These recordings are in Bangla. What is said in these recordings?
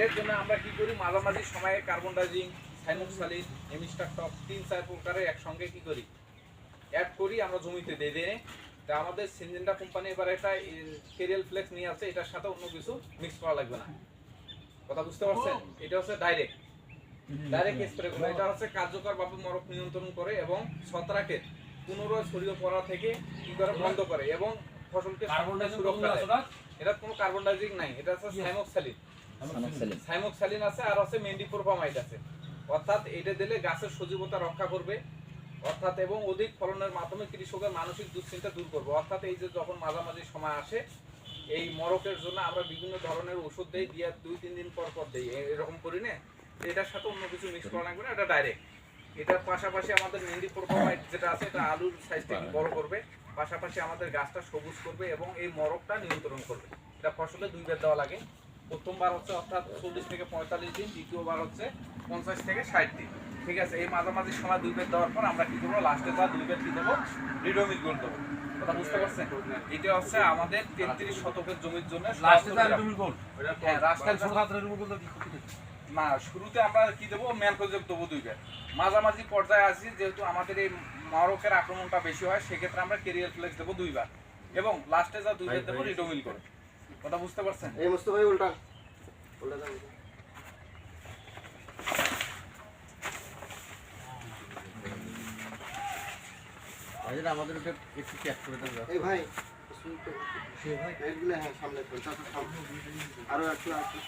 এটার জন্য আমরা কি করি? মাঝামাঝি সময়ে কার্বন ডাইজিং সাইনোক্সালিন এমিস্টার টপ তিন চার প্রকারের একসঙ্গে কি করি? অ্যাড করি আমরা জমিতে দিয়ে দিই তা আমাদের সিনজেন্টা কোম্পানি এবার একটা কেরিয়াল ফ্লেক্স নিয়ে আছে এটার সাথে অন্য কিছু মিক্স করা লাগবে না। কথা বুঝতে পারছেন? এটা হচ্ছে ডাইরেক্ট ডাইরেক্ট স্প্রে করে এটা হচ্ছে কার্যকর কার্যকরভাবে মরক নিয়ন্ত্রণ করে এবং ছত্রাকে পুনরায় ছড়িয়ে পড়া থেকে কি করে বন্ধ করে এবং ফসলকে সুরক্ষা দেয়। এটা কোনো কার্বন ডাইজিং নাই এটা হচ্ছে সাইমোক্সালিন সাইমোক্সালিন আছে, আর আছে মেন্ডিপ্রোপামাইড আছে। অর্থাৎ এটা দিলে গাছের সজীবতা রক্ষা করবে। অর্থাৎ এবং অধিক ফলনের মাধ্যমে কৃষকের মানসিক দুশ্চিন্তা দূর করবে। অর্থাৎ এই যে যখন মাঝামাঝি সময় আসে, এই মরকের জন্য আমরা বিভিন্ন ধরনের ওষুধ দেই, দিয়ে দুই, তিন দিন পর পর দেই। এরকম করি না। এটার সাথে অন্য কিছু মিক্স করা লাগবে না, এটা ডাইরেক্ট এটার পাশাপাশি আমাদের মেহেন্দি প্রোপামাইড যেটা আছে, এটা আলুর সাইজটা বড় করবে। পাশাপাশি আমাদের গাছটা সবুজ করবে এবং এই মরকটা নিয়ন্ত্রণ করবে। এটা ফসলে দুই বের দেওয়া লাগে। প্রথমবার হচ্ছে অর্থাৎ চল্লিশ থেকে পঁয়তাল্লিশ দিন দ্বিতীয়বার হচ্ছে পঞ্চাশ থেকে ষাট দিন। ঠিক আছে? এই মাঝামাঝি সময় দুই বের দেওয়ার পর আমরা কি করব? লাস্টে যা দুই বের কি দেবো? রিডোমিল গোল দেবো। কথা বুঝতে পারছেন? এটা হচ্ছে আমাদের তেত্রিশ শতকের জমির জন্য হ্যাঁ? না শুরুতে আমরা কি দেবো? ম্যানকোজেব দেবো দুই বের মাঝামাঝি পর্যায়ে আছি যেহেতু আমাদের এই মরকের আক্রমণটা বেশি হয় সেক্ষেত্রে আমরা কেরিয়ার ফ্লেক্স দেবো দুইবার এবং লাস্টে যা দুই বের দেবো রিডোমিল করে কথা বুঝতে পারছেন? এই মুস্তফা ভাই উল্টা। উল্টা। আমাদের ওটা একটু চেক করে দেন এই ভাই এইগুলো হ্যাঁ সামনে সামনে। আরও একটু একটু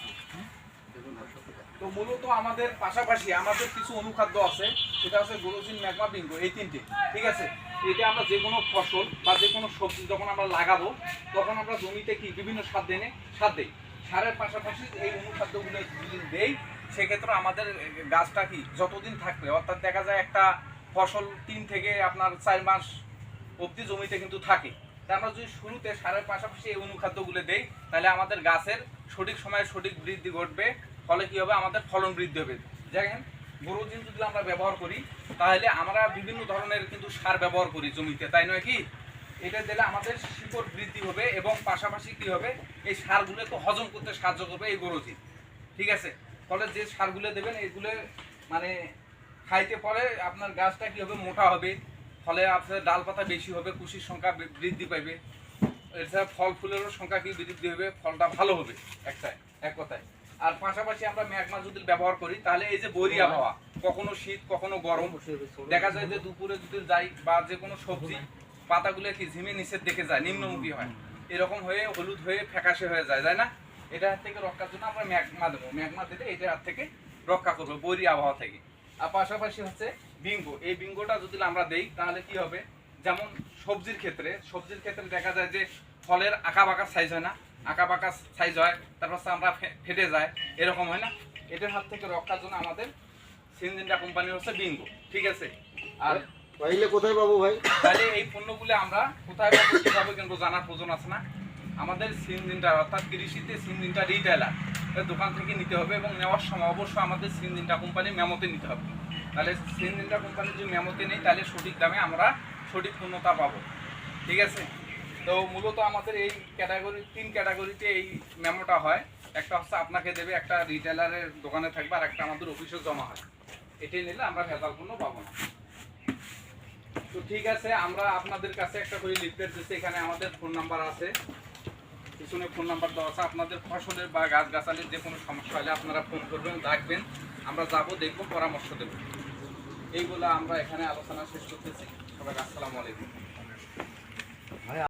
তো মূলত আমাদের পাশাপাশি আমাদের কিছু অনুখাদ্য আছে, সেটা হচ্ছে গোলোজিন, ম্যাগমা, বিঙ্গো, এই তিনটে, ঠিক আছে? এটা আমরা যে কোনো ফসল বা যে কোনো সবজি যখন আমরা লাগাবো, তখন আমরা জমিতে কি বিভিন্ন সার দেনে, সার দেই। সারের পাশাপাশি এই অনুখাদ্যগুলো যদি দেই, সেক্ষেত্রে আমাদের গাছটা কি যতদিন থাকবে, অর্থাৎ দেখা যায় একটা ফসল তিন থেকে আপনার চার মাস অবধি জমিতে কিন্তু থাকে। তা আমরা যদি শুরুতে সারের পাশাপাশি এই অনুখাদ্যগুলো দেই, তাহলে আমাদের গাছের সঠিক সময়ে সঠিক বৃদ্ধি ঘটবে ফলে কি হবে? আমাদের ফলন বৃদ্ধি হবে। দেখেন গরুজিন যদি আমরা ব্যবহার করি, তাহলে আমরা বিভিন্ন ধরনের কিন্তু সার ব্যবহার করি জমিতে, তাই নয় কি? এটা দিলে আমাদের শিকড় বৃদ্ধি হবে এবং পাশাপাশি কি হবে? এই সারগুলো সারগুলোকে হজম করতে সাহায্য করবে এই গরুজিন ঠিক আছে? ফলে যে সারগুলো দেবেন, এগুলো মানে খাইতে পরে আপনার গাছটা কি হবে? মোটা হবে। ফলে আপনার ডাল পাতা বেশি হবে, কুশির সংখ্যা বৃদ্ধি পাইবে। এছাড়া ফল ফুলেরও সংখ্যা কি বৃদ্ধি হবে? ফলটা ভালো হবে একটাই এক কথায়। আর পাশাপাশি আমরা ম্যাগমা যদি ব্যবহার করি তাহলে এই যে বৈরী আবহাওয়া কখনো শীত কখনো গরম দেখা যায় যে দুপুরে যদি যাই বা যে কোনো সবজি পাতাগুলো কি ঝিমে নিচের দিকে যায় নিম্নমুখী হয়। এরকম হয়ে হলুদ হয়ে ফ্যাকাশে হয়ে যায় তাই না? এটা হাত থেকে রক্ষার জন্য আমরা ম্যাগমা দেবো। ম্যাগমা দিলে এটা হাত থেকে রক্ষা করব বৈরী আবহাওয়া থেকে। আর পাশাপাশি হচ্ছে বিঙ্গো। এই বিঙ্গোটা যদি আমরা দেই তাহলে কি হবে? যেমন সবজির ক্ষেত্রে সবজির ক্ষেত্রে দেখা যায় যে ফলের আঁকা বাঁকা সাইজ হয় না। আঁকা বাঁকা সাইজ হয় তারপর ফে- ফেটে যায় এরকম হয় না? এটার হাত থেকে রক্ষার জন্য আমাদের সিনজিনটা কোম্পানি হচ্ছে বিঙ্গো ঠিক আছে? আর পাইলে কোথায় পাবো ভাই? তাহলে এই পণ্যগুলো আমরা কোথায় পাবো কীভাবে কিন্তু জানার প্রয়োজন আছে না। আমাদের সিনজিনটা অর্থাৎ কৃষিতে সিনজিনটা রিটেলার দোকান থেকে নিতে হবে এবং নেওয়ার সময় অবশ্যই আমাদের সিনজিনটা কোম্পানি মেমোতে নিতে হবে। তাহলে সিনজিনটা কোম্পানি যদি মেমোতে নেই তাহলে সঠিক দামে আমরা সঠিক পূর্ণতা পাবো ঠিক আছে? তো মূলত আমাদের এই ক্যাটাগরি তিন ক্যাটাগরিতে এই মেমোটা হয়। একটা হচ্ছে আপনাকে দেবে, একটা রিটেলারের দোকানে থাকবে, আর একটা আমাদের অফিসে জমা হয়। এটাই নিলে আমরা ভেজাল পণ্য পাবো না। তো ঠিক আছে, আমরা আপনাদের কাছে একটা করে লিফলেট দিচ্ছি। এখানে আমাদের ফোন নাম্বার আছে। পিছনে ফোন নাম্বার দেওয়া আছে। আপনাদের ফসলের বা গাছ গাছালির যে কোনো সমস্যা হলে আপনারা ফোন করবেন, ডাকবেন। আমরা যাব, দেখব, পরামর্শ দেবো। এইগুলো আমরা এখানে আলোচনা শেষ করতেছি। সবাই আসসালামু আলাইকুম।